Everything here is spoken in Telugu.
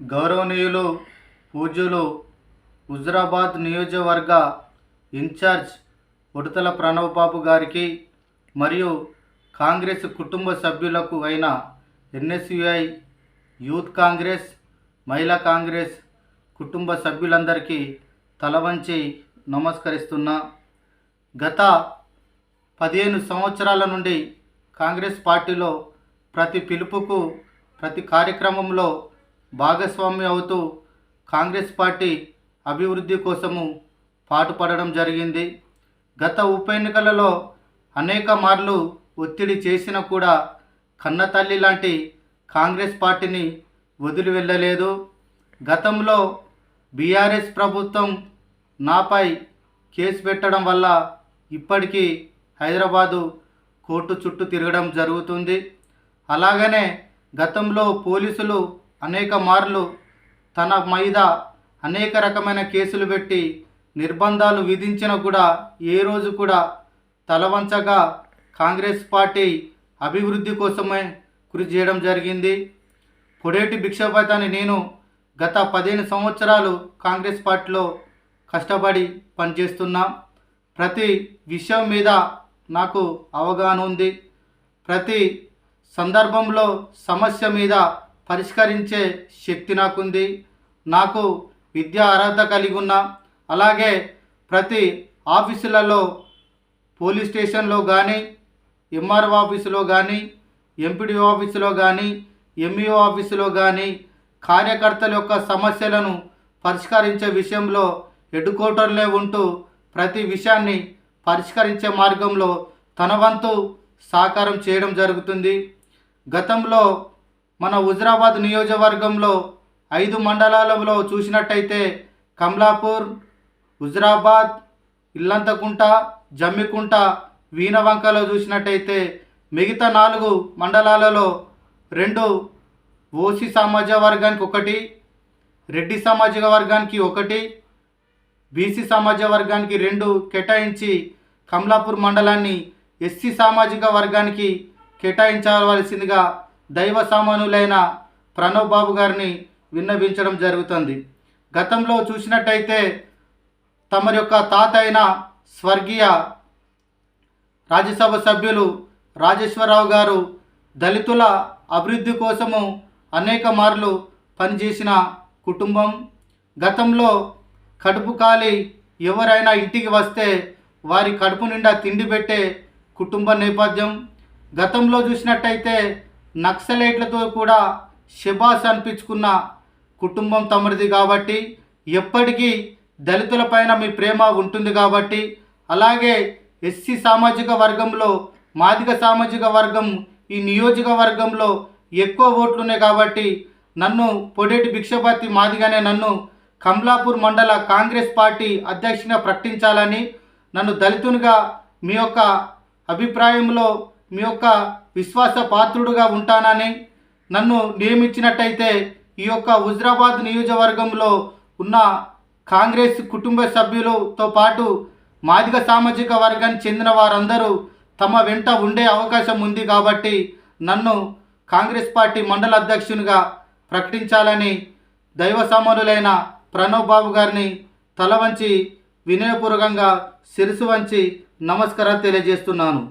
గౌరవనీయులు పూజ్యులు హుజరాబాద్ నియోజకవర్గ ఇన్ఛార్జ్ ఉడతల ప్రణవ్ బాబు గారికి మరియు కాంగ్రెస్ కుటుంబ సభ్యులకు అయిన ఎన్ఎస్యుఐ యూత్ కాంగ్రెస్ మహిళా కాంగ్రెస్ కుటుంబ సభ్యులందరికీ తలవంచి నమస్కరిస్తున్నా. గత పదిహేను సంవత్సరాల నుండి కాంగ్రెస్ పార్టీలో ప్రతి పిలుపుకు ప్రతి కార్యక్రమంలో భాగస్వామి అవుతూ కాంగ్రెస్ పార్టీ అభివృద్ధి కోసము పాటుపడడం జరిగింది. గత ఉప ఎన్నికలలో అనేక మార్లు ఒత్తిడి చేసినా కూడా కన్నతల్లి లాంటి కాంగ్రెస్ పార్టీని వదిలి వెళ్ళలేదు. గతంలో బీఆర్ఎస్ ప్రభుత్వం నాపై కేసు పెట్టడం వల్ల ఇప్పటికీ హైదరాబాదు కోర్టు చుట్టూ తిరగడం జరుగుతుంది. అలాగనే గతంలో పోలీసులు అనేక మార్లు తన మీద అనేక రకమైన కేసులు పెట్టి నిర్బంధాలు విధించినా కూడా ఏ రోజు కూడా తలవంచగా కాంగ్రెస్ పార్టీ అభివృద్ధి కోసమే కృషి చేయడం జరిగింది. పొడేటి భిక్షపతి నేను గత పదిహేను సంవత్సరాలు కాంగ్రెస్ పార్టీలో కష్టపడి పనిచేస్తున్నా. ప్రతి విషయం మీద నాకు అవగాహన ఉంది. ప్రతి సందర్భంలో సమస్య మీద పరిష్కరించే శక్తి నాకుంది. నాకు విద్యా అర్హత కలిగి ఉన్నా అలాగే ప్రతి ఆఫీసులలో పోలీస్ స్టేషన్లో కానీ ఎంఆర్ఓ ఆఫీసులో కానీ ఎంపీడీఓ ఆఫీసులో కానీ ఎంఈఓ ఆఫీసులో కానీ కార్యకర్తల యొక్క సమస్యలను పరిష్కరించే విషయంలో హెడ్ క్వార్టర్లే ఉంటూ ప్రతి విషయాన్ని పరిష్కరించే మార్గంలో తన వంతు సాకారం చేయడం జరుగుతుంది. గతంలో మన హుజరాబాద్ నియోజకవర్గంలో ఐదు మండలాలలో చూసినట్టయితే కమలాపూర్ హుజరాబాద్ ఇల్లంతకుంట జమ్మికుంట వీణవంకలో చూసినట్టయితే మిగతా నాలుగు మండలాలలో రెండు ఓసీ సమాజ వర్గానికి ఒకటి రెడ్డి సామాజిక వర్గానికి ఒకటి బీసీ సమాజ వర్గానికి రెండు కేటాయించి కమలాపూర్ మండలాన్ని ఎస్సీ సామాజిక వర్గానికి కేటాయించవలసిందిగా దైవ సామానులైన ప్రణవ్ బాబు గారిని విన్నవించడం జరుగుతుంది. గతంలో చూసినట్టయితే తమరి యొక్క తాత అయిన స్వర్గీయ రాజ్యసభ సభ్యులు రాజేశ్వరరావు గారు దళితుల అభివృద్ధి కోసము అనేక మార్లు పనిచేసిన కుటుంబం. గతంలో కడుపు కాలి ఎవరైనా ఇంటికి వస్తే వారి కడుపు నిండా తిండి పెట్టే కుటుంబ నేపథ్యం. గతంలో చూసినట్టయితే నక్సలైట్లతో కూడా శబాస్ అనిపించుకున్న కుటుంబం తమరిది కాబట్టి ఎప్పటికీ దళితులపైన మీ ప్రేమ ఉంటుంది కాబట్టి అలాగే ఎస్సీ సామాజిక వర్గంలో మాదిగ సామాజిక వర్గం ఈ నియోజకవర్గంలో ఎక్కువ ఓట్లున్నాయి కాబట్టి నన్ను పొడేటి భిక్షపతి మాదిగానే నన్ను కమలాపూర్ మండల కాంగ్రెస్ పార్టీ అధ్యక్షునిగా ప్రకటించాలని నన్ను దళితునిగా మీ యొక్క అభిప్రాయంలో మీ యొక్క విశ్వాస పాత్రుడుగా ఉంటానని నన్ను నియమించినట్టయితే ఈ యొక్క హుజరాబాద్ నియోజకవర్గంలో ఉన్న కాంగ్రెస్ కుటుంబ సభ్యులతో పాటు మాదిగ సామాజిక వర్గానికి చెందిన వారందరూ తమ వెంట ఉండే అవకాశం ఉంది కాబట్టి నన్ను కాంగ్రెస్ పార్టీ మండల అధ్యక్షునిగా ప్రకటించాలని దైవ సమానులైన ప్రణవ్ బాబు గారిని తల వంచి వినయపూర్వకంగా శిరసు వంచి నమస్కారం తెలియజేస్తున్నాను.